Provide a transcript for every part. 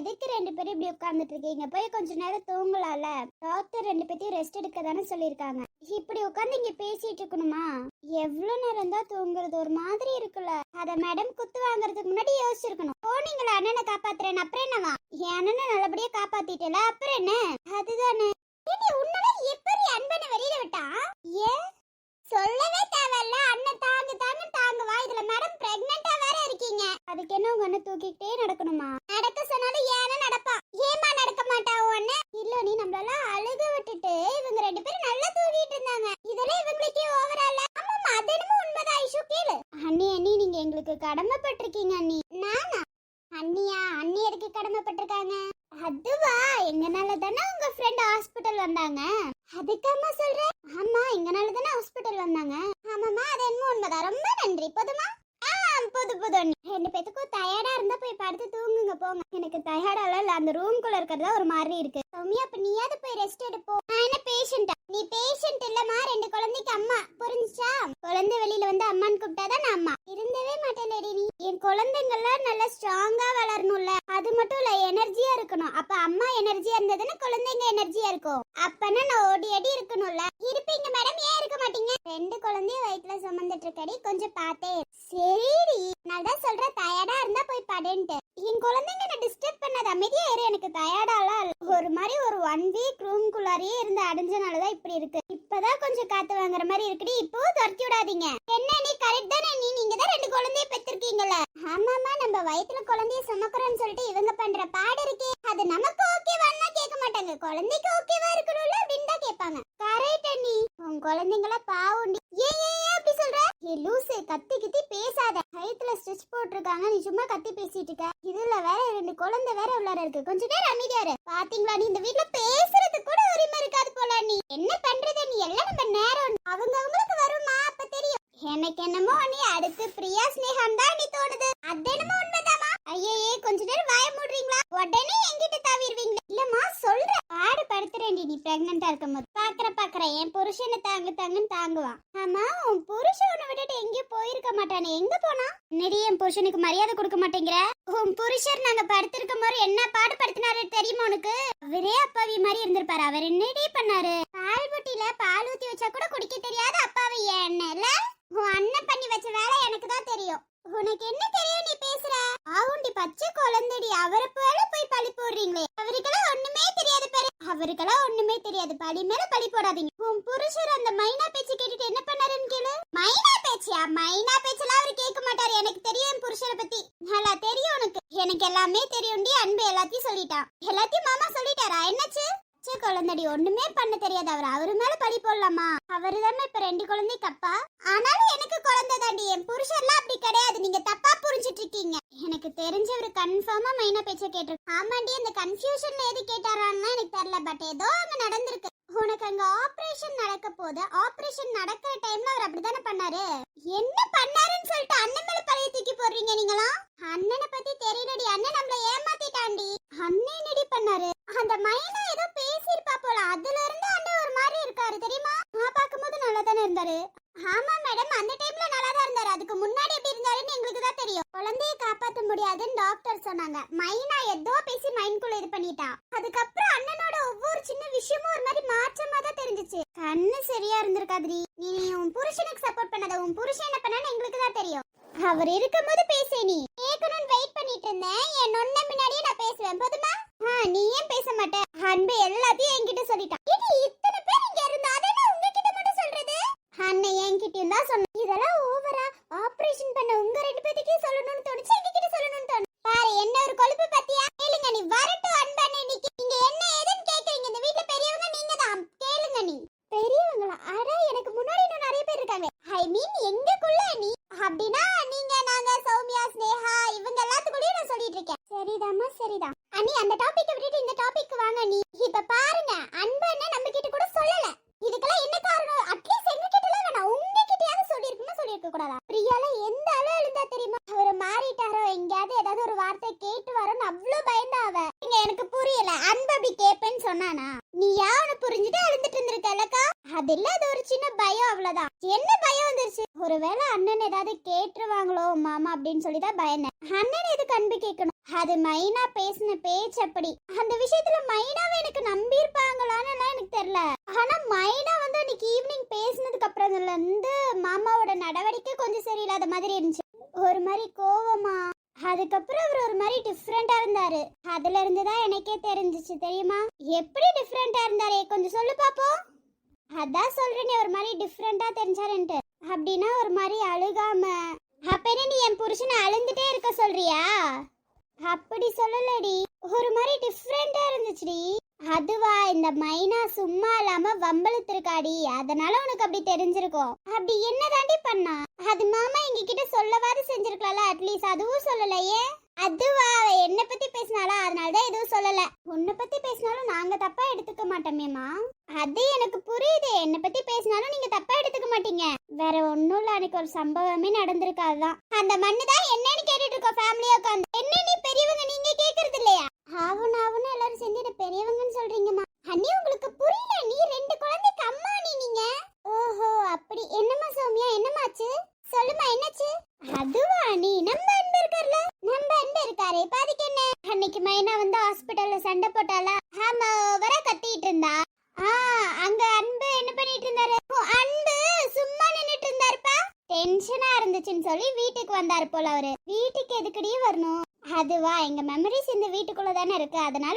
எதுக்கு ரெண்டு பேரும் இப்படி உட்கார்ந்துட்டு இருக்கீங்க? போய் கொஞ்ச நேரம் தூங்கலாம்ல? டாக்டர் ரெண்டு பேத்தையும் ரெஸ்ட் எடுக்க தானே சொல்லியிருக்காங்க. இப்படி உட்கார்ந்து இங்க பேசிட்டு இருக்கணுமா? எவ்வளவு நேரம் தான் தூங்குறது? ஒரு மாதிரி இருக்குல்ல. அத மேடம் குத்து வாங்குறதுக்கு முன்னாடி யோசிச்சிருக்கணும். போனீங்களா? அண்ணனை காப்பாத்துறேன். அப்புறம் என்னவா? என் அண்ணனை நல்லபடியா காப்பாத்திட்டல அப்புறம் என்ன? அதுதானே. உன்னால எப்படி அன்பனை வெளியில விட்டா? ஏன்? சொல்லவே தேவையில்ல. அண்ணன் தாங்கு தாங்க தாங்குவா. இதுல மேடம் பிரெக்னெண்டா வேற இருக்கீங்க. அதுக்கு என்ன உங்க அண்ணன் தூக்கிக்கிட்டே நடக்கணுமா? நடக்க சொன்னாலும் ஏன நடப்பா. ஏமா நடக்க மாட்டா ஒண்ணு இல்ல நீ நம்மள அழுக விட்டுட்டு இவங்க ரெண்டு பேரும் நல்லா தூங்கிட்டு இருந்தாங்க. இதெல்லாம் இவங்களுக்கே ஓவரா இல்ல? ஆமாமா அது என்னமோ உண்மைதான் ஐஷு கேளு. அண்ணி அண்ணி நீங்க எங்களுக்கு கடமைப்பட்டிருக்கீங்க அண்ணி. நானா? அண்ணியா? அண்ணி எதுக்கு கடமைப்பட்டிருக்காங்க? அதுவா? எங்கனால தானே உங்க ஃப்ரெண்ட் ஹாஸ்பிட்டல் வந்தாங்க. அதுக்காமா சொல்ற? ஆமா எங்கனால தானே ஹாஸ்பிட்டல் வந்தாங்க. ஆமாமா அது என்னமோ உண்மைதான். ரொம்ப நன்றி போதுமா? புது புது ரெண்டு பேத்துக்கும் டயர்டா இருந்தா போய் படுத்து தூங்குங்க போங்க. எனக்கு டயர்டால இல்ல அந்த ரூம்குள்ள இருக்கிறதா ஒரு மாதிரி இருக்கு. சௌமியா அப்ப நீயாவது போய் ரெஸ்ட் எடுப்போ நான் என்ன பேஷண்டா நீ பேஷண்ட் இல்லம்மா ரெண்டு குழந்தைக்கு அம்மா. புரிஞ்சுச்சா? குழந்தை வெளியில வந்து அம்மான்னு கூப்பிட்டாதான் நான் அம்மா. இருந்தவே மாட்டேன் நீ. என் குழந்தைங்கெல்லாம் நல்லா ஸ்ட்ராங்கா வளரணும்ல. அது மட்டும் இல்ல எனர்ஜியா இருக்கணும். அப்ப அம்மா எனர்ஜியா இருந்ததுன்னா குழந்தைங்க எனர்ஜியா இருக்கும். அப்பனா நான் ஓடி அடி இருக்கணும்ல. இருப்பீங்க மேடம் ஏன் இருக்க மாட்டீங்க? ரெண்டு குழந்தையும் வயிற்றுல சுமந்துட்டு இருக்கடி கொஞ்சம் பார்த்தே. சரிடி. நான் தான் சொல்றேன் டயர்டா இருந்தா போய் படுன்ட்டு. என் குழந்தைங்க என்ன டிஸ்டர்ப் பண்ணாத அமைதியா இரு எனக்கு டயர்டாலாம் ஒரு மாதிரி ஒரு ஒன் வீக் ரூம்குள்ளாரியே இருந்து அடைஞ்சனாலதான் இப்படி இருக்கு. இப்பதான் கொஞ்சம் காத்து வாங்குற மாதிரி இருக்குடி. இப்போ துரத்தி விடாதீங்க. என்ன நீ கரெக்ட் தானே? நீ நீங்க தான் ரெண்டு குழந்தைய பெற்றிருக்கீங்கல்ல ஆமாமா நம்ம வயித்துல குழந்தைய சுமக்குறோம்னு சொல்லிட்டு இவங்க பண்ற பாடு இருக்கே. அது நமக்கு ஓகேவான்னா கேட்க மாட்டாங்க. குழந்தைக்கு ஓகேவா இருக்கணும்ல அப்படின்னு தான் கேட்பாங்க. கரெக்ட் நீ உன் குழந்தைங்கள பாவுண்டி. ஏன் ஏன் அப்படி சொல்ற? ஏ லூசு கத்தி கித்தி பேசாத. வயித்துல ஸ்டிச் போட்டிருக்காங்க. நீ சும்மா கத்தி பேசிட்டு இருக்க. இதுல வேற ரெண்டு குழந்தை வேற உள்ளார இருக்கு. கொஞ்ச நேரம் அமைதியா இரு. பாத்தீங்களா நீ இந்த வீட்ல பேசுறது கூட உரிமை இருக்காது போல நீ என்ன பண்றது நீ எல்லாம் நம்ம நேரம் அவங்க அவங்களுக்கு வருமா? அப்ப தெரியும். எனக்கு என்னமோ நீ அடுத்து பிரியா ஸ்னேகம் தான் நீ தோணுது. அது என்னமோ உண்மைதான். ஐயே கொஞ்ச நேரம் வாய மூடுறீங்களா? உடனே எங்கிட்ட தாவிடுவீங்க இல்லம்மா சொல்ற பாடு படுத்துறேன்டி நீ பிரெக்னண்டா இருக்கும்போது பாக்குற பாக்குற என் புருஷனை தாங்க தாங்கன்னு தாங்குவான். ஆமா உன் புருஷன் உன்னை விட்டுட்டு எங்கேயும் போயிருக்க மாட்டானே. எங்க போனா? நிறைய என் புருஷனுக்கு மரியாதை கொடுக்க மாட்டேங்கிற? உன் புருஷர் நாங்க படுத்திருக்கும் போது என்ன பாடு படுத்தினாரு தெரியுமா உனக்கு? அவரே அப்பாவி மாதிரி இருந்திருப்பாரு. அவர் என்னடி பண்ணாரு? பால் புட்டில பால் ஊத்தி வச்சா கூட குடிக்க தெரியாத அப்பாவை. என்ன உன் அண்ணன் பண்ணி வச்ச வேலை எனக்கு தான் தெரியும். உனக்கு என்ன தெரியும் நீ பேசுற? ஆவுண்டி பச்சை குழந்தைடி. அவரை போல போய் பழி போடுறீங்களே. அவருக்கெல்லாம் ஒண்ணுமே தெரியாது பாரு. அவருக்கெல்லாம் ஒண்ணுமே தெரியாது. பழி மேல பழி போடாதீங்க. உன் புருஷர் அந்த மைனா பேச்சு கேட்டுட்டு என்ன பண்ணாருன்னு கேளு. மைனா பேச்சியா? மைனா பேச்செல்லாம் அவர் கேட்க மாட்டாரு. எனக்கு தெரியும் என் புருஷரை பத்தி. நல்லா தெரியும் உனக்கு. எனக்கு எல்லாமே தெரியும்டி. அன்பு எல்லாத்தையும் சொல்லிட்டான். எல்லாத்தையும் மாமா சொல்லிட்டாரா? என்னாச்சு? குழந்தடி ஒண்ணுமே பண்ண தெரியாது அவர். அவரு மேல பழி போடலாமா? அவரு தானே இப்ப ரெண்டு குழந்தைக்கு அப்பா ஆனாலும் எனக்கு குழந்தை தாண்டி என் புருஷர்லாம் அப்படி கிடையாது. நீங்க தப்பா புரிஞ்சிட்டு இருக்கீங்க. எனக்கு தெரிஞ்சவர் கன்ஃபார்மா மைனா பேச்ச கேட்டிருக்கு ஆமாண்டி அந்த கன்ஃபியூஷன்ல எது கேட்டாரான்னு எனக்கு தெரியல. பட் ஏதோ அங்க நடந்திருக்கு. உனக்கு அங்க ஆபரேஷன் நடக்க போது ஆபரேஷன் நடக்கிற டைம்ல அவர் அப்படித்தானே பண்ணாரு? என்ன பண்ணாருன்னு சொல்லிட்டு அண்ணன் மேல பழைய தூக்கி போடுறீங்க நீங்களா? அண்ணனை பத்தி தெரியலடி. அண்ணன் நம்மள ஏமாத்திட்டாண்டி அண்ணன் என்னடி பண்ணாரு? அந்த மைனா ஏதோ பேசியிருப்பா போல. அதுல இருந்து அண்ணன் ஒரு மாதிரி இருக்காரு. தெரியுமா? நான் பார்க்கும்போது நல்லா தானே இருந்தாரு. ஆமா மேடம் அந்த டைம்ல நல்லா தான் இருந்தாரு. அதுக்கு முன்னாடி எப்படி இருந்தாருன்னு எங்களுக்கு தான் தெரியும். குழந்தைய காப்பாத்த முடியாதுன்னு டாக்டர் சொன்னாங்க. மைனா ஏதோ பேசி மைண்ட்குள்ள இது பண்ணிட்டா அதுக்கப்புறம் அண்ணனோட ஒவ்வொரு சின்ன விஷயமும் ஒரு மாதிரி மாற்றமா தான் தெரிஞ்சிச்சு. கண்ணு சரியா இருந்திருக்காதுரி நீ உன் புருஷனுக்கு சப்போர்ட் பண்ணாத உன் புருஷன் என்ன பண்ணான்னு எங்களுக்கு தான் தெரியும். அவர் இருக்கும்போது பேசே நீ. கேட்கணும்னு வெயிட் பண்ணிட்டு இருந்தேன். என் நொன்ன முன்னாடியே நான் பேசுவேன். போதுமா? நீ ஏன் பேச மாட்டேன் அன்பு எல்லாத்தையும் என்கிட்ட சொல்லிட்டான். இது இத்தனை பேர் இங்க இருந்தா அண்ணன் என்கிட்டயும் தான் சொன்ன இதெல்லாம் ஓவரா ஆபரேஷன் பண்ண உங்க ரெண்டு பேத்துக்கே சொல்லணும்னு தோணுச்சு? எங்ககிட்ட சொல்லணும்னு தோணுச்சு? பாரு என்ன ஒரு கொழுப்பு பத்தியா கேளுங்க நீ வரட்டும் அன்பண்ணே இன்னைக்கு நீங்க என்ன ஏதுன்னு கேக்குறீங்க இந்த வீட்ல பெரியவங்க நீங்க தான் கேளுங்க நீ பெரியவங்களா அட எனக்கு முன்னாடி இன்னும் நிறைய பேர் இருக்காங்க ஐ மீன் எங்கக்குள்ள நீ அப்படின்னா நீங்க நாங்க சௌமியா ஸ்னேகா இவங்க எல்லாத்துக்குள்ளயும் நான் சொல்லிடுவேன் சரிதான் அண்ணி அந்த டாபிக் விட்டுட்டு இந்த டாபிக் வாங்க நீ இப்ப பாருங்க அன்பன்னு நம்ம கிட்ட கூட சொல்லல இதுக்கெல்லாம் என்ன காரணம் அட்லீஸ்ட் எங்க கிட்ட எல்லாம் வேணாம் உங்க கிட்டயாவது சொல்லிருக்குமா சொல்லிருக்க கூடாதா பிரியால எந்த அளவு எழுந்தா தெரியுமா அவர் மாறிட்டாரோ எங்கேயாவது ஏதாவது ஒரு வார்த்தை கேட்டு வரோன்னு அவ்வளவு பயந்தா அவ இங்க எனக்கு புரியல அன்பு அப்படி கேப்பேன்னு சொன்னானா நீ யாவன புரிஞ்சுட்டு அழுந்துட்டு இருந்திருக்கலக்கா அது இல்ல அது ஒரு சின்ன பயம் அவ்வளவுதான். என்ன பயம் வந்துருச்சு? ஒருவேளை அண்ணன் ஏதாவது கேட்டுருவாங்களோ மாமா அப்படின்னு சொல்லி தான் பயந்தேன். அண்ணன் எதுக்கு அன்பு கேட்கணும்? அது மைனா பேசின பேச்சு அப்படி. அந்த விஷயத்துல மைனாவை எனக்கு நம்பி இருப்பாங்களான்னு எனக்கு தெரியல. ஆனா மைனா வந்து அன்னைக்கு ஈவினிங் பேசினதுக்கு அப்புறம்ல இருந்து மாமாவோட நடவடிக்கை கொஞ்சம் சரியில்லாத மாதிரி இருந்துச்சு. ஒரு மாதிரி கோவமா. அதுக்கப்புறம் அவர் ஒரு மாதிரி டிஃப்ரெண்டா இருந்தாரு. அதுல இருந்து தான் எனக்கே தெரிஞ்சுச்சு தெரியுமா? எப்படி டிஃப்ரெண்டா இருந்தாரே? கொஞ்சம் சொல்லு பாப்போம். அதான் சொல்றேனே ஒரு மாதிரி டிஃப்ரெண்டா தெரிஞ்சாருன்ட்டு. அப்படின்னா ஒரு மாதிரி அழுகாம. அப்பனே நீ என் புருஷனை அழுந்துட்டே இருக்க சொல்றியா? அப்படி சொல்லலடி. ஒரு மாதிரி டிஃப்ரெண்டா இருந்துச்சுடி. அதுவா இந்த மைனா சும்மா இல்லாம வம்பளுத்திருக்காடி அதனால உனக்கு அப்படி தெரிஞ்சிருக்கும். அப்படி என்ன தாண்டி பண்ணா? அது மாமா எங்க கிட்ட சொல்லவாது செஞ்சிருக்கலாம்ல அட்லீஸ்ட் அதுவும் சொல்லலையே. அதுவா அவ என்ன பத்தி பேசினாலா அதனால தான் எதுவும் சொல்லல. உன்னை பத்தி பேசினாலும் நாங்க தப்பா எடுத்துக்க மாட்டோமேமா அது எனக்கு புரியுது. என்ன பத்தி பேசினாலும் நீங்க தப்பா எடுத்துக்க மாட்டீங்க. வேற ஒண்ணும் இல்ல அன்னைக்கு ஒரு சம்பவமே நடந்திருக்காதுதான் அந்த மண்ணு தான் என்னன்னு கேட்டுட்டு இருக்கோம் ஃபேமிலியா உட்காந்து என்ன நீ பெரியவங்க நீங்க கேக்குறது இல்லையா? ஆவுன் ஆவுன்னு எல்லாரும் சேர்ந்து என்ன பெரியவங்கன்னு சொல்றீங்கம்மா அண்ணி உங்களுக்கு புரியல நீ ரெண்டு குழந்தைக்கு அம்மா நீ நீங்க ஓஹோ அப்படி என்னம்மா சௌமியா என்னமாச்சு சொல்லுமா என்னாச்சு அதுவா நீ நம்ம அன்பு இருக்கார்ல நம்ம அன்பு இருக்காரே இப்ப அதுக்கு என்ன அன்னைக்கு மைனா வந்து ஹாஸ்பிடல்ல சண்டை போட்டாளா ஆமா வர கத்திட்டு இருந்தா ஆ அங்க அன்பு என்ன பண்ணிட்டு இருந்தாரு ஓ, அன்பு சும்மா நின்னுட்டு இருந்தாருப்பா டென்ஷனா இருந்துச்சுன்னு சொல்லி வீட்டுக்கு வந்தாரு போல அவரு வீட்டுக்கு எதுக்கடியே வரணும் அதுவா எங்க மெமரிஸ் இந்த வீட்டுக்குள்ள தானே இருக்கு அதனால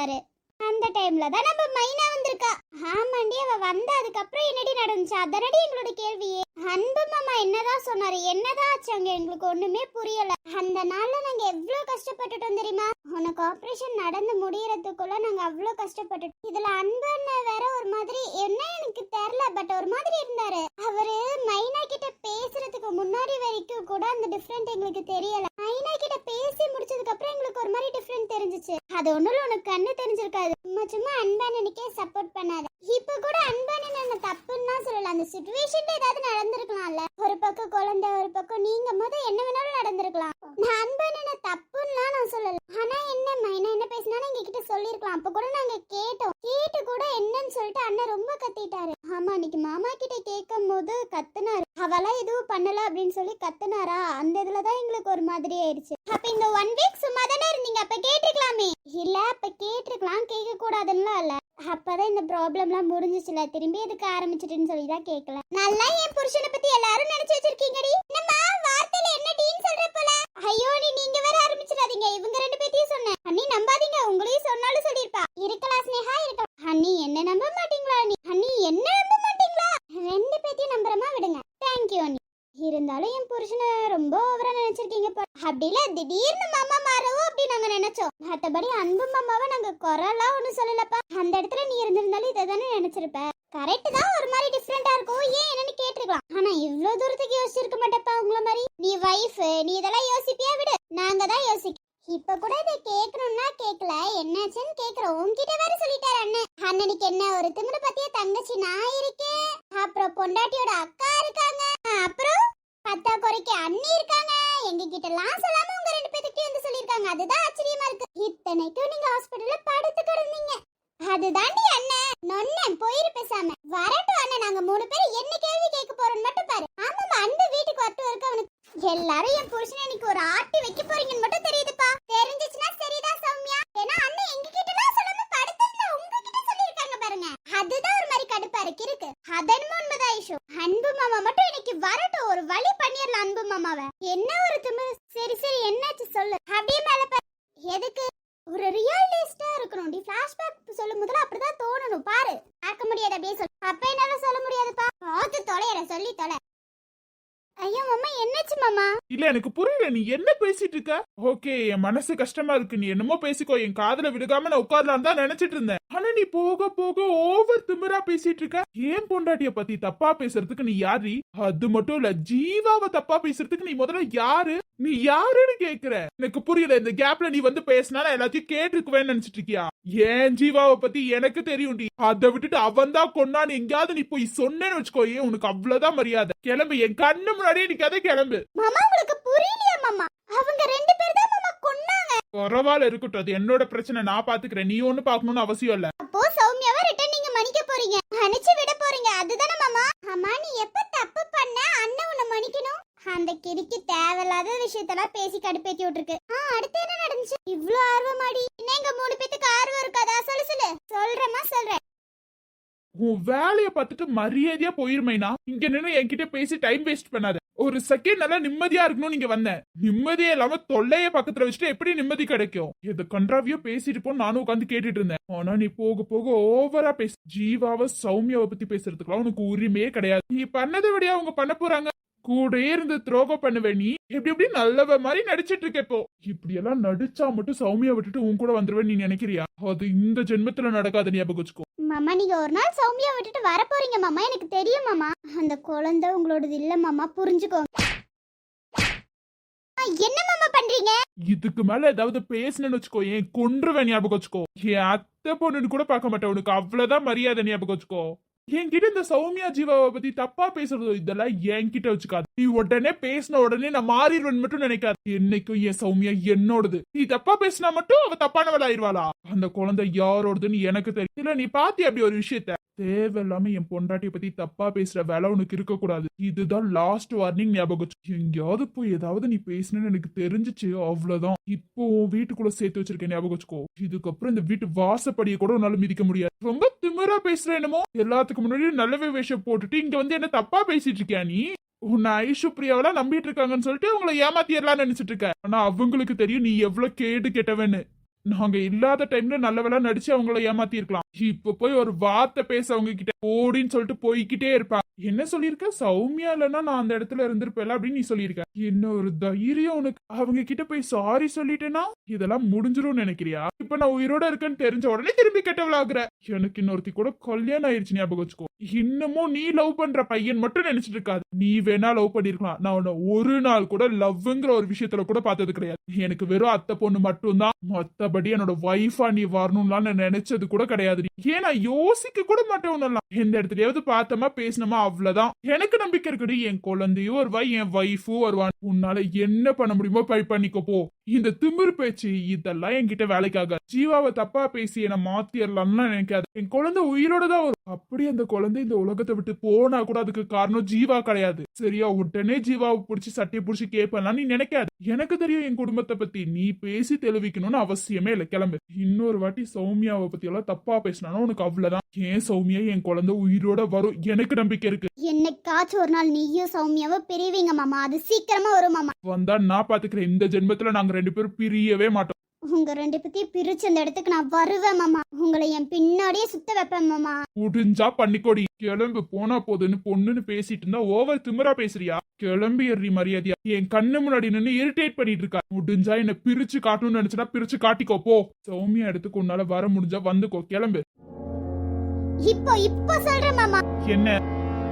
வீட்டுக்கு அந்த டைம்ல தான் நம்ம மைனா வந்திருக்கா. ஆமாண்டி அவ வந்த அதுக்கப்புறம் என்னடி நடந்துச்சு? அதனடி எங்களோட கேள்வியே. அன்பு மாமா என்னதான் சொன்னாரு? என்னதான் ஆச்சு அங்க? எங்களுக்கு ஒண்ணுமே புரியல. அந்த நாள்ல நாங்க எவ்வளவு கஷ்டப்பட்டுட்டோம் தெரியுமா? உனக்கு ஆபரேஷன் நடந்து முடியறதுக்குள்ள நாங்க அவ்வளவு கஷ்டப்பட்டுட்டோம். இதுல அன்பு அண்ணன் வேற ஒரு மாதிரி என்ன எனக்கு தெரியல பட் ஒரு மாதிரி இருந்தாரு. அவரு மைனா கிட்ட பேசுறதுக்கு முன்னாடி வரைக்கும் கூட அந்த டிஃப்ரெண்ட் எங்களுக்கு தெரியல. மைனா கிட்ட பேசி முடிச்சதுக்கு அப்புறம் எங்களுக்கு ஒரு மாதிரி டிஃப்ரெண்ட் தெரிஞ்சிச்சு. அது ஒண்ணுல உனக்கு கண்ணு தெரிஞ்சிருக்காது. சும்மா சும்மா அன்பானனுக்கே சப்போர்ட் பண்ணாத. இப்ப கூட அன்பானன் என்ன தப்புன்னு தான் சொல்லல. அந்த சுச்சுவேஷன்ல ஏதாவது நடந்திருக்கலாம்ல. ஒரு பக்கம் குழந்தை ஒரு பக்கம் நீங்க. போது என்ன வேணாலும் நடந்திருக்கலாம். நான் அன்பானனை தப்புன்னா நான் சொல்லல. ஆனா என்ன மைனா என்ன பேசினாலும் எங்க கிட்ட சொல்லிருக்கலாம். அப்ப கூட நாங்க கேட்டோம். கேட்டு கூட என்னன்னு சொல்லிட்டு அண்ணன் ரொம்ப கத்திட்டாரு. ஆமா அன்னைக்கு மாமா கிட்ட கேட்கும் போது கத்துனாரு. அவெல்லாம் எதுவும் பண்ணல அப்படின்னு சொல்லி கத்துனாரா? அந்த இதுலதான் எங்களுக்கு ஒரு மாதிரி ஆயிடுச்சு. அப்ப இந்த ஒன் வீக் சும்மா தானே இருந்தீங்க? அப்ப கேட்டிருக்கலாமே. இல்ல அப்ப கேட்டிருக்கலாம். கேட்க கூடாதுன்னு இல்ல. அப்பதான் இந்த ப்ராப்ளம்லாம் முடிஞ்சிச்சுல. திரும்பி எதுக்கு ஆரம்பிச்சிட்டுன்னு சொல்லி தான் கேட்கல நல்லா என் புருஷனை பத்தி எல்லாரும் நினைச்சு வச்சிருக்கீங்கடி. என்னம்மா வார்த்தையில என்ன டீன் சொல்ற போல? ஐயோ நீ நீங்க வேற ஆரம்பிச்சிடாதீங்க. இவங்க ரெண்டு பேத்தையும் சொன்னேன். அண்ணி நம்பாதீங்க. உங்களையும் சொன்னாலும் சொல்லிருப்பா இருக்கலாம் ஸ்னேகா இருக்கலாம். அண்ணி என்ன நம்ப மாட்டேன் அண்ணி அண்ணி என்ன நம்ப மாட்டீங்களா ரெண்டு பேத்தையும் நம்புறமா விடுங்க தேங்க்யூ அண்ணி இருந்தாலும் என் புருஷனை ரொம்ப ஓவரா அப்படில திடீர்னு மாமா மாறவோ அப்படி நாங்க நினைச்சோம். மத்தபடி அன்பு மாமாவை நாங்க குரலாம் ஒண்ணும் சொல்லலப்பா. அந்த இடத்துல நீ இருந்திருந்தாலும் இதை தானே நினைச்சிருப்ப. கரெக்ட் தான் ஒரு மாதிரி டிஃப்ரெண்டா இருக்கும். ஏன் என்னன்னு கேட்டிருக்கலாம். ஆனா இவ்வளவு தூரத்துக்கு யோசிச்சிருக்க மாட்டேப்பா உங்கள மாதிரி. நீ வைஃப் நீ இதெல்லாம் யோசிப்பியா விடு. நாங்க தான் யோசிக்க இப்ப கூட இதை கேட்கணும்னா கேட்கல. என்னாச்சுன்னு கேக்குறோம் உன்கிட்ட வேற சொல்லிட்டாரு அண்ணன். அண்ணனுக்கு என்ன ஒரு திமிரு பத்திய தங்கச்சி நான் இருக்கேன்? அப்புறம் பொண்டாட்டியோட அக்கா இருக்காங்க. அப்புறம் பத்தா குறைக்கு அண்ணி இருக்காங்க சொல்லாம உங்க ரெண்டு பேத்துக்கிட்டே வந்து சொல்லிருக்காங்க அதுதான் ஆச்சரியமா இருக்கு. இத்தனைக்கும் நீங்க ஹாஸ்பிடல்ல படுத்து கிடந்தீங்க. அதுதாண்டி அண்ணன் நொன்னன் போயிரு பேசாம. வரட்டும் அண்ணன் நாங்க மூணு பேரும் என்ன கேள்வி கேட்க போறோம்னு மட்டும் பாரு. ஆமாமா அன்பு வீட்டுக்கு வரட்டும் இருக்கு அவனுக்கு எல்லாரும் என் புருஷனை இன்னைக்கு ஒரு ஆட்டி வைக்க போறீங்கன்னு மட்டும் தெரியுது தெரிஞ்சிச்சுன்னா சரிதான் சௌமியா ஏன்னா அண்ணன் எங்க கிட்ட எல்லாம் சொல்லாம படுத்திருந்த உங்ககிட்ட சொல்லிருக்காங்க பாருங்க அதுதான் ஒரு மாதிரி கடுப்பா இருக்கு இருக்கு அதென்மோ உண்மைதான் ஐஷு அன்பு மாமா மட்டும் இன்னைக்கு வரட்டும் ஒரு வழி பண்ணிடலாம் அன்பு மாமாவை என்ன ஒரு திமிரு சரி சரி என்னாச்சு சொல்லு அப்படியே மேல பாரு. எதுக்கு ஒரு ரியலிஸ்டா இருக்கணும் டி ஃபிளாஷ்பேக் சொல்லும் போதுல அப்படிதான் தோணணும் பாரு பார்க்க முடியாது அப்படியே சொல்லு அப்ப என்னால சொல்ல முடியாதுப்பா பார்த்து தொலையற சொல்லி தொலை ஐயோ மாமா என்னாச்சு மாமா இடி இல்ல எனக்கு புரியல நீ என்ன பேசிட்டு இருக்க? ஓகே என் மனசு கஷ்டமா இருக்கு. நீ என்னமோ பேசிக்கோ என் காதுல விழுகாம நான் உட்காரலாம் தான் நினைச்சிட்டு இருந்தேன். ஆனா நீ போக போக ஓவர் திமிரா பேசிட்டு இருக்க. ஏன் பொண்டாட்டிய பத்தி தப்பா பேசுறதுக்கு நீ யாரி? அது மட்டும் இல்ல ஜீவாவை தப்பா பேசுறதுக்கு நீ முதல்ல யாரு? நீ யாருன்னு கேக்குற. எனக்கு புரியல இந்த கேப்ல நீ வந்து பேசினா எல்லாத்தையும் கேட்டுக்குவேன்னு நினைச்சிட்டு இருக்கியா? ஏன் ஜீவாவை பத்தி எனக்கு தெரியும்டி. அதை விட்டுட்டு அவன் தான் கொண்டான்னு எங்கேயாவது நீ போய் சொன்னேன்னு வச்சுக்கோ. ஏன் உனக்கு அவ்வளவுதான் மரியாதை? கிளம்பு என் கண்ணு முன்னாடியே நீ கதை கிளம்பு. மாமா. அவங்க ரெண்டு பேர் தான் மாமா கொன்னாங்க. பரவாயில்ல இருக்கட்டும். அது என்னோட பிரச்சனை. நான் பாத்துக்கிறேன். நீ ஒண்ணு பாக்கணும்னு அவசியம் இல்ல. அப்போ சௌமியாவை ரிட்டர்ன் நீங்க மன்னிக்க போறீங்க. மன்னிச்சு விட போறீங்க. அதுதானே மாமா. அம்மா நீ எப்ப தப்பு பண்ண? அண்ணன் உன்னை மன்னிக்கணும். அந்த கிறுக்கி தேவையில்லாத விஷயத்தெல்லாம் பேசி கடுப்பேத்தி விட்டுருக்கு. ஆ அடுத்து என்ன நடந்துச்சு? இவ்ளோ ஆர்வமாடி. என்ன எங்க மூணு பேத்துக்கு ஆர்வம் இருக்காதா? சொல்லு சொல்லு. சொல்றேம்மா சொல்றேன். உன் வேலைய பார்த்துட்டு மரியாதையா போயிருமைனா? இங்க நின்னு என்கிட்ட பேசி டைம் வேஸ்ட் பண்ணாத. ஒரு செகண்ட் நல்லா நிம்மதியா இருக்கணும் நீங்க வந்த நிம்மதியே இல்லாம தொல்லைய பக்கத்துல வச்சுட்டு எப்படி நிம்மதி கிடைக்கும்? எது கன்றாவியோ பேசிட்டு போ நானும் உட்காந்து கேட்டுட்டு இருந்தேன். ஆனா நீ போக போக ஓவரா பேச. ஜீவாவை சௌமியாவை பத்தி பேசுறதுக்குலாம் உனக்கு உரிமையே கிடையாது. நீ பண்ணதை விட அவங்க பண்ண போறாங்க. கூடயே இருந்து துரோகம் பண்ணுவ நீ. எப்படி எப்படி நல்லவ மாதிரி நடிச்சிட்டு இருக்க இப்போ. இப்படி எல்லாம் நடிச்சா மட்டும் சௌமியா விட்டுட்டு உன் கூட வந்துருவேன் நீ நினைக்கிறியா? அது இந்த ஜென்மத்துல நடக்காத ஞாபகம் வச்சுக்கோ. மாமா நீங்க ஒரு நாள் சௌமியா விட்டுட்டு வர போறீங்க மாமா. எனக்கு தெரியும் மாமா. அந்த குழந்தை உங்களோடது இல்ல மாமா. புரிஞ்சுக்கோங்க ஆ, என்ன மாமா பண்றீங்க? இதுக்கு மேல ஏதாவது பேசணும்னு வச்சுக்கோ. ஏன் கொன்றுவேன் ஞாபகம் வச்சுக்கோ. என் அத்தை பொண்ணுன்னு கூட பார்க்க மாட்டேன். உனக்கு அவ்வளவுதான் மரியாதை ஞாபகம் வச்சுக்கோ. என்கிட்ட இந்த சௌமியா ஜீவாவை பத்தி தப்பா பேசுறது இதெல்லாம் என்கிட்ட வச்சுக்காது. நீ உடனே பேசின உடனே நான் மாறிடுவேன் மட்டும் நினைக்காது. என்னைக்கும் என் சௌமியா என்னோடது. நீ தப்பா பேசினா மட்டும் அவ தப்பானவள் ஆயிருவாளா அந்த குழந்தை யாரோடதுன்னு எனக்கு தெரியல நீ பாத்தி அப்படி ஒரு விஷயத்த? தேவையில்லாம என் பொண்டாட்டிய பத்தி தப்பா பேசுற வேலை உனக்கு இருக்க கூடாது இதுதான் லாஸ்ட் வார்னிங் ஞாபகம் எங்கேயாவது போய் ஏதாவது நீ பேசுனேன்னு எனக்கு தெரிஞ்சுச்சு அவ்வளவுதான். இப்போ வீட்டுக்குள்ள சேர்த்து வச்சிருக்கேன் ஞாபகம் வச்சுக்கோ. இதுக்கப்புறம் இந்த வீட்டு வாசப்படியை கூட உன்னால மிதிக்க முடியாது. ரொம்ப திமிரா பேசுற என்னமோ? எல்லாத்துக்கு முன்னாடி நல்லவே வேஷம் போட்டுட்டு இங்க வந்து என்ன தப்பா பேசிட்டு இருக்கியா நீ? உன்னை ஐஷுப்ரியாவெல்லாம் நம்பிட்டு இருக்காங்கன்னு சொல்லிட்டு உங்களை ஏமாத்திடலாம்னு நினைச்சிட்டு இருக்க. ஆனா அவங்களுக்கு தெரியும் நீ எவ்வளவு கேடு கெட்டவன்னு. நாங்க இல்லாத டைம்ல நல்லவெல்லா நடிச்சு அவங்கள ஏமாத்தி இருக்கலாம் இப்ப போய் ஒரு வார்த்தை பேச அவங்க கிட்ட ஓடின்னு சொல்லிட்டு போய்கிட்டே இருப்பாங்க என்ன சொல்லிருக்க சௌமியா இல்லைன்னா நான் அந்த இடத்துல இருந்திருப்பேன்ல அப்படின்னு நீ சொல்லியிருக்க. என்ன ஒரு தைரியம் உனக்கு? அவங்க கிட்ட போய் சாரி சொல்லிட்டேன்னா இதெல்லாம் முடிஞ்சிரும் நினைக்கிறியா? இப்ப நான் உயிரோட இருக்கேன்னு தெரிஞ்ச உடனே திரும்பி கெட்டவளாகுற. எனக்கு இன்னொருத்தி கூட கல்யாணம் ஆயிருச்சு ஞாபகம் வச்சுக்கோ. இன்னமும் நீ லவ் பண்ற பையன் மட்டும் நினைச்சிட்டு இருக்காது. நீ வேணா லவ் பண்ணிருக்கலாம். நான் உன்னை ஒரு நாள் கூட லவ்ங்கிற ஒரு விஷயத்துல கூட பார்த்தது கிடையாது. எனக்கு வெறும் அத்தை பொண்ணு மட்டும்தான். மத்தபடி என்னோட ஒய்ஃபா நீ வரணும்லாம் நான் நினைச்சது கூட கிடையாது. ஏன் நான் யோசிக்க கூட மாட்டேன் உன்னெல்லாம். எந்த இடத்துலயாவது பார்த்தோமா பேசினோமா அவ்வளவுதான். எனக்கு நம்பிக்கை இருக்குது. என் குழந்தையும் வருவா என் ஒய்ஃபும் வருவான் உன்னால என்ன பண்ண முடியுமோ பை பண்ணிக்கோ போ. இந்த திமிரு பேச்சு இதெல்லாம் என்கிட்ட வேலைக்காக. ஜீவாவை தப்பா பேசி என்ன மாத்திரலாம்னு நினைக்காது. என் குழந்தை உயிரோட தான் வரும். அப்படி அந்த குழந்தை இந்த உலகத்தை விட்டு போனா கூட அதுக்கு காரணம் ஜீவா கிடையாது. சரியா உடனே ஜீவாவை பிடிச்சி சட்டையை பிடிச்சி கேட்பலாம் நீ நினைக்காது. எனக்கு தெரியும் என் குடும்பத்தை பத்தி நீ பேசி தெளிவிக்கணும்னு அவசியமே இல்லை. கிளம்பு. இன்னொரு வாட்டி சௌமியாவை பத்தி எல்லாம் தப்பா பேசினாலும் உனக்கு அவ்வளவுதான். ஏன் சௌமியா என் குழந்தை உயிரோட வரும்? எனக்கு நம்பிக்கை இருக்கு. என்னைக்காச்சும் ஒரு நாள் நீயும் சௌமியாவும் பிரிவீங்க மாமா. அது சீக்கிரமா வரும் மாமா. வந்தா நான் பாத்துக்கிறேன். இந்த ஜென்மத்துல நாங்க ரெண்டு பேரும் பிரியவே மாட்டோம். உங்க ரெண்டு பேத்தையும் பிரிச்சு அந்த இடத்துக்கு நான் வருவேன் மாமா. உங்களை என் பின்னாடியே சுத்த வைப்பேன் மாமா. முடிஞ்சா பண்ணிக்கோடி. கிளம்பு போனா போதுன்னு பொண்ணுன்னு பேசிட்டு இருந்தா ஓவர் திமிரா பேசுறியா? கிளம்பி ஏறி மரியாதையா. என் கண்ணு முன்னாடி நின்னு இரிட்டேட் பண்ணிட்டு இருக்கா. முடிஞ்சா என்ன பிரிச்சு காட்டணும்னு நினைச்சா பிரிச்சு காட்டிக்கோ போ. சௌமியா இடத்துக்கு உன்னால வர முடிஞ்சா வந்துக்கோ கிளம்பு. இப்போ இப்போ சொல்றேன் மாமா. என்ன?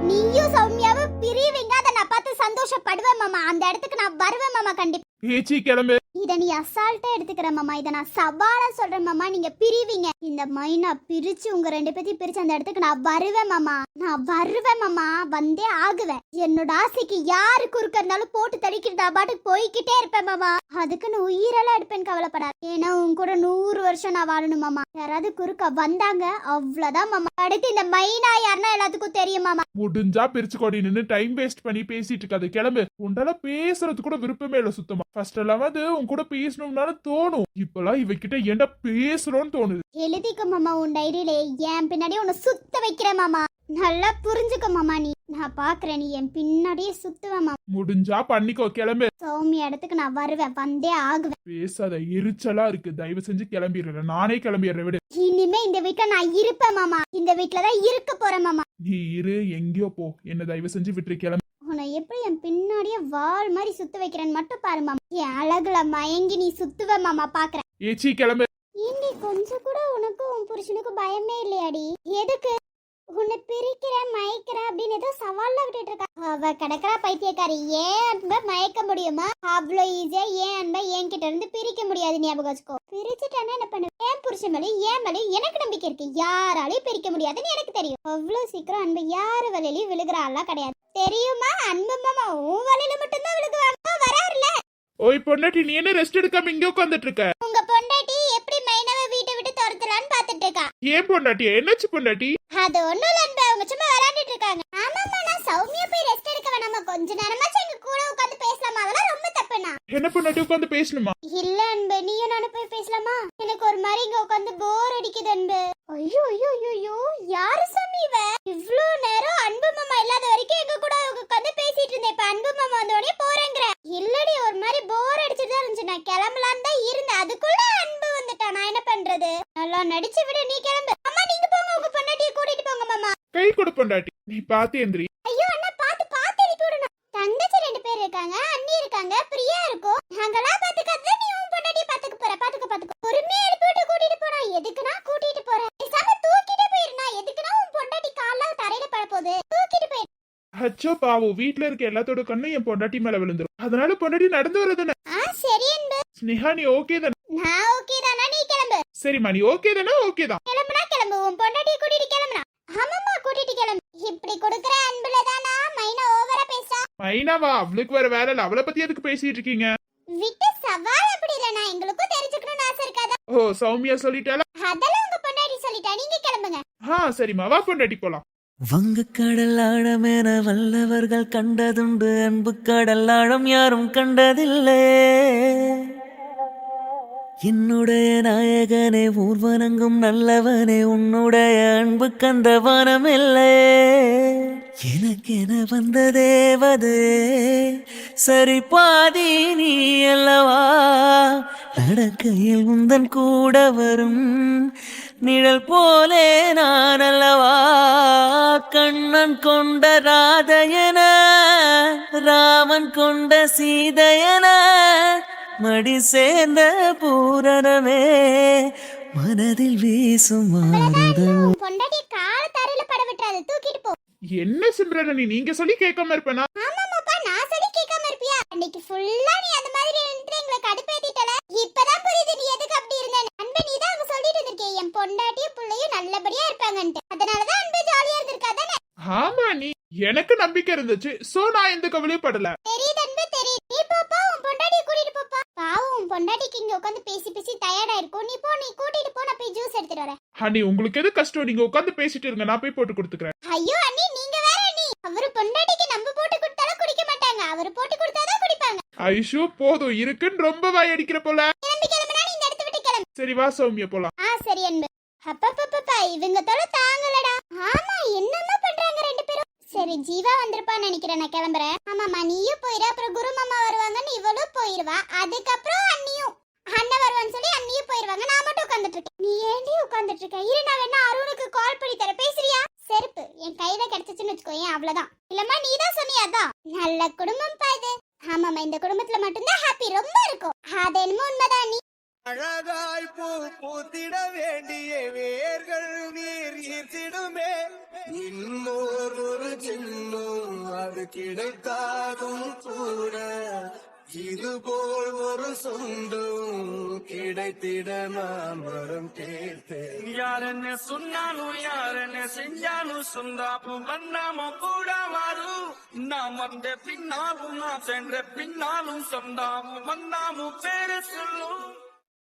நீயும் சௌமியாவும் பிரிவீங்க அதை நான் பார்த்து சந்தோஷப்படுவேன் மாமா. அந்த இடத்துக்கு நான் வருவேன் மாமா கண்டிப்பா. பேச்சு கிளம்பு. இதை நீ அசால்ட்டா எடுத்துக்கிற மாமா. இதை நான் சவாலா சொல்றேன் மாமா. நீங்க பிரிவீங்க. இந்த மைனா பிரிச்சு உங்க ரெண்டு பேத்தையும் பிரிச்சு அந்த இடத்துக்கு நான் வருவேன் மாமா. நான் வருவேன் மாமா. வந்தே ஆகுவேன். என்னோட ஆசைக்கு யாரு குறுக்க இருந்தாலும் போட்டு தடிக்கிறதா பாட்டுக்கு போய்கிட்டே இருப்பேன் மாமா. அதுக்கு நான் உயிரெல்லாம் எடுப்பேன்னு கவலைப்படாது. ஏன்னா உன் கூட நூறு வருஷம் நான் வாழணும் மாமா. யாராவது குறுக்க வந்தாங்க அவ்வளவுதான் மாமா. அடுத்து இந்த மைனா யாருன்னா எல்லாத்துக்கும் தெரியும் மாமா. முடிஞ்சா பிரிச்சு கொடி நின்னு டைம் வேஸ்ட் பண்ணி பேசிட்டு இருக்காது. கிளம்பு. உண்டால பேசுறது கூட விருப்பமே இல்ல சுத்தமா. ஃபர்ஸ்ட் எல்லாம் வந்து உன் கூட பேசணும்னால தோணும். இப்பெல்லாம் இவகிட்ட ஏன்டா பேசுறோம்னு தோணுது. எழுதிக்க மாமா உன் டைரியில. என் பின்னாடியே உன்னை சுத்த வைக்கிறேன் மாமா. நல்லா புரிஞ்சுக்க மாமா நீ. நான் பாக்குறேன் நீ. என் பின்னாடியே சுத்துவேன் மாமா. முடிஞ்சா பண்ணிக்கோ கிளம்பு. சௌமி இடத்துக்கு நான் வருவேன். வந்தே ஆகுவேன். பேசாத எரிச்சலா இருக்கு. தயவு செஞ்சு கிளம்பிடுறேன். நானே கிளம்பிடுறேன் விடு. இனிமே இந்த வீட்ல நான் இருப்பேன் மாமா. இந்த வீட்ல தான் இருக்க போறேன் மாமா. நீ இரு எங்கேயோ போ. என்ன தயவு செஞ்சு விட்டுரு கிளம்பு. உன்னை எப்படி என் பின்னாடியே வால் மாதிரி சுத்த வைக்கிறேன்னு மட்டும் பாரு மாமா. என் அழகுல மயங்கி நீ சுத்துவ மாமா பாக்குறேன். ஏச்சி கிளம்பு. ஏண்டி கொஞ்சம் கூட உனக்கும் உன் புருஷனுக்கும் பயமே இல்லையாடி? எதுக்கு? உன்னை பிரிக்கிற மயக்கிற அப்படின்னு ஏதோ சவால்ல விட்டுட்டு இருக்கா. அவ கிடக்குறா பைத்தியக்காரி. ஏன் அன்பை மயக்க முடியுமா? அவ்வளோ ஈஸியா ஏன் அன்பை என்கிட்ட இருந்து பிரிக்க முடியாது ஞாபகம் வச்சுக்கோ. பிரிச்சுட்டானா என்ன பண்ணு? ஏன் புருஷன் மேலே ஏன் மேலே எனக்கு நம்பிக்கை இருக்கு. யாராலையும் பிரிக்க முடியாதுன்னு எனக்கு தெரியும். அவ்வளோ சீக்கிரம் அன்பு யாரு வலையிலயும் விழுகிறாளா கிடையாது. தெரியுமா? அன்பு மாமா உன் வலையில மட்டும்தான் விழுகுவாங்க வராருல. ஓய் பொண்டாட்டி நீ என்ன ரெஸ்ட் எடுக்காம இங்க உட்காந்துட்டு இருக்க உங்க பொண்டாட்டி எப்படி மைனவை வீட்டை விட்டு துரத்தலான்னு பாத்துட்டு இருக்கா. ஏன் பொண்டாட்டி? என்னாச்சு பொண்டாட்டி? அது ஒண்ணும் இல்ல அன்பு அவங்க சும்மா விளையாண்டுட்டு இருக்காங்க. ஆமாம்மா நான் சௌமியா போய் ரெஸ்ட் எடுக்க வேணாமா கொஞ்ச நேரமாச்சும் எங்க கூட உட்காந்து பேசலாமா? அதெல்லாம் ரொம்ப தப்புண்ணா. என்ன பொண்டாட்டி உட்காந்து பேசணுமா? இல்ல அன்பு நீயும் நானும் போய் பேசலாமா? எனக்கு ஒரு மாதிரி இங்க உட்காந்து போர் அடிக்குது அன்பு. ஐயோ ஐயோ ஐயோ ஐயோ யாரு சாமி இவ இவ்ளோ நேரம் அன்பு மாமா இல்லாத வரைக்கும் எங்க கூட உட்காந்து பேசிட்டு இருந்தேன் இப்ப அன்பு மாமா வந்த உடனே போறேங்கிற. இல்லடி ஒரு மாதிரி போர் அடிச்சுட்டு தான் இருந்துச்சு. நான் கிளம்பலான்னு தான் இருந்தேன். அதுக்குள்ள அன்பு வந்துட்டா நான் என்ன பண்றது? நல்லா நடிச்சு விடு நீ கிளம்பு. அம்மா நீங்க போங்க. உங்க பொண்டாட்டியை கூட்டிட்டு போங்க மாமா. கை கொடு பொண்டாட்டி. நீ பாத்து எந்திரி. ஐயோ அண்ணா பாத்து பாத்து எழுப்பி விடணும் தங்கச்சி ரெண்டு பேர் இருக்காங்க. அண்ணி இருக்காங்க. பிரியா இருக்கும் நாங்கெல்லாம் பாத்துக்காத நீ உன் பொண்டாட்டி பாத்துக்க போற. பாத்துக்க பாத்துக்க. பொறுமையா எழுப்பி விட்டு கூட்டிட்டு போனா. எதுக்குனா கூட்டிட்டு போற பேசாம தூக்கிட்டு போயிருந்தா எதுக்குனா உன் பொண்டாட்டி கால்ல தரையில பட போகுது தூக்கிட்டு போயிரு அச்சோ பாவம் வீட்ல இருக்க எல்லாத்தோட கண்ணும் என் பொண்டாட்டி மேல விழுந்துரும். அதனால பொண்டாட்டி நடந்து வரதுன்னு ஆ சரி அன்பு. ஸ்னேகா நீ ஓகே தானே? நான் ஓகே தானா? நீ கிளம்பு. சரிம்மா நீ ஓகே தானே? ஓகே தான். கிளம்புனா கிளம்பு. உன் பொண்டாட்டியை கூட்டிட்டு கிளம்புனா. ஆமாம்மா கூட்டிட்டு கிளம்பு. இப்படி கொடுக்குற அன்புல தானா? மைனா ஓவரா பேசா மைனாவா? அவளுக்கு வேற வேலை இல்ல. அவளை பத்தி எதுக்கு பேசிட்டு இருக்கீங்க? விட்டு சவால் அப்படி இல்லைனா எங்களுக்கும் தெரிஞ்சுக்கணும்னு ஆசை இருக்காதா? ஓ சௌமியா சொல்லிட்டாளா? அதெல்லாம் உங்க பொண்டாட்டி சொல்லிட்டா. நீங்க கிளம்புங்க. ஆ சரிம்மா. வா பொண்டாட்டி போலாம். வங்கு கடல் என வல்லவர்கள் கண்டதுண்டு. அன்பு கடல் ஆழம் யாரும் கண்டதில்லை. என்னுடைய நாயகனே ஊர்வனங்கும் நல்லவனே உன்னுடைய அன்பு கந்த வனம் வனமில்லை. எனக்கென வந்த தேவதே சரி பாதி நீ அல்லவா? நடக்கையில் உந்தன் கூட வரும் நிழல் போலே நான் அல்லவா? கண்ணன் கொண்ட ராதையன ராமன் கொண்ட சீதையன மடி சேர்ந்த பூரணமே மனதில் வீசும் பொண்டாட்டி கால தரையில பட விட்டுறாது தூக்கிட்டு போ. என்ன சிம்ரன் நீங்க சொல்லி கேட்காம இருப்பேனா? ஆமாமாப்பா நான் சொல்லி கேட்காம இருப்பியா? அன்னைக்கு ஃபுல்லா நீ அந்த மாதிரி இருந்துட்டு எங்களை கடுப்பேத்திட்டல. இப்பதான் புரியுது நீ எதுக்கு அப்படி இருந்தேன்னு அன்பு நீ தான் அங்க சொல்லிட்டு இருந்திருக்கே என் பொண்டாட்டியும் புள்ளையும் நல்லபடியா இருப்பாங்கன்ட்டு. அதனாலதான் அன்பு ஜாலியா இருந்திருக்கா தானே ஆமா நீ எனக்கு நம்பிக்கை இருந்துச்சு. சோ நான் எந்த கவலையும் படல. தெரியுது அன்பு தெரியுது. நீ போப்பா உன் பொண்டாட்டியை கூட்டிட்டு போப்பா பாவம் உன் பொண்டாட்டிக்கு இங்க உட்காந்து பேசி பேசி டயர்டா இருக்கும் நீ போ நீ கூட்டிட்டு போ நான் போய் ஜூஸ் எடுத்துட்டு வரேன். அண்ணி உங்களுக்கு எது கஷ்டம்? நீங்க உட்காந்து பேசிட்டு இருங்க. நான் போய் போட்டு கொடுத்துக்கிறேன். ஐயோ அண்ணி நீங்க வேற அண்ணி. அவரு பொண்டாட்டிக்கு நம்ம போட்டு கொடுத்தாலும் குடிக்க மாட்டாங்க. அவரு போட்டு கொடுத்தாதான் குடிப்பாங்க. ஐஷோ போதும். இருக்குன்னு ரொம்ப வாய் அடிக்கிற போல. கிளம்பி கிளம்புனா நீ இந்த இடத்த விட்டு கிளம்பு. சரி வா சௌமியா போலாம். ஆ சரி அன்பு. அப்பப்பப்பப்பா இவங்க தொலை தாங்கலடா. ஆமா பேரும் சரி ஜீவா வந்திருப்பான்னு நினைக்கிறேன் நான் கிளம்புறேன். ஆமாம்மா நீயும் போயிரு அப்புறம் குரு மாமா வருவாங்கன்னு இவளும் போயிருவா. அதுக்கப்புறம் அண்ணியும். அண்ணன் வருவான்னு சொல்லி அண்ணியும் போயிருவாங்க. நான் மட்டும் உட்காந்துட்டு இருக்கேன் நீ ஏண்டி உட்காந்துட்டு இருக்க இரு நான் வேணா அருணுக்கு கால் பண்ணி தர பேசுறியா? செருப்பு என் கையில கிடைச்சிச்சுன்னு வச்சுக்கோயேன் அவ்வளவுதான். இல்லம்மா நீ தான் சொன்னியா நல்ல குடும்பம் பா இது. ஆமாம்மா இந்த குடும்பத்துல மட்டும்தான் ஹாப்பி ரொம்ப இருக்கும் அது என்னமோ உண்மைதான் நீ அழகாய் பூ பூத்திட வேண்டிய வேர்கள் நீர் ஈர்த்திடுமே. இன்னோர் ஒரு சின்னும் அது கிடைத்தாலும் கூட. இதுபோல் ஒரு சொந்தம் கிடைத்திட நான் வரம் கேட்டேன் யாரன்னு சொன்னாலும் யாரன்னு செஞ்சாலும் சொந்தாப்பும் பண்ணாம கூட வரும் நான் வந்த பின்னாலும் நான் சென்ற பின்னாலும் சொந்தாமும் வந்தாமும் பேர சொல்லும்.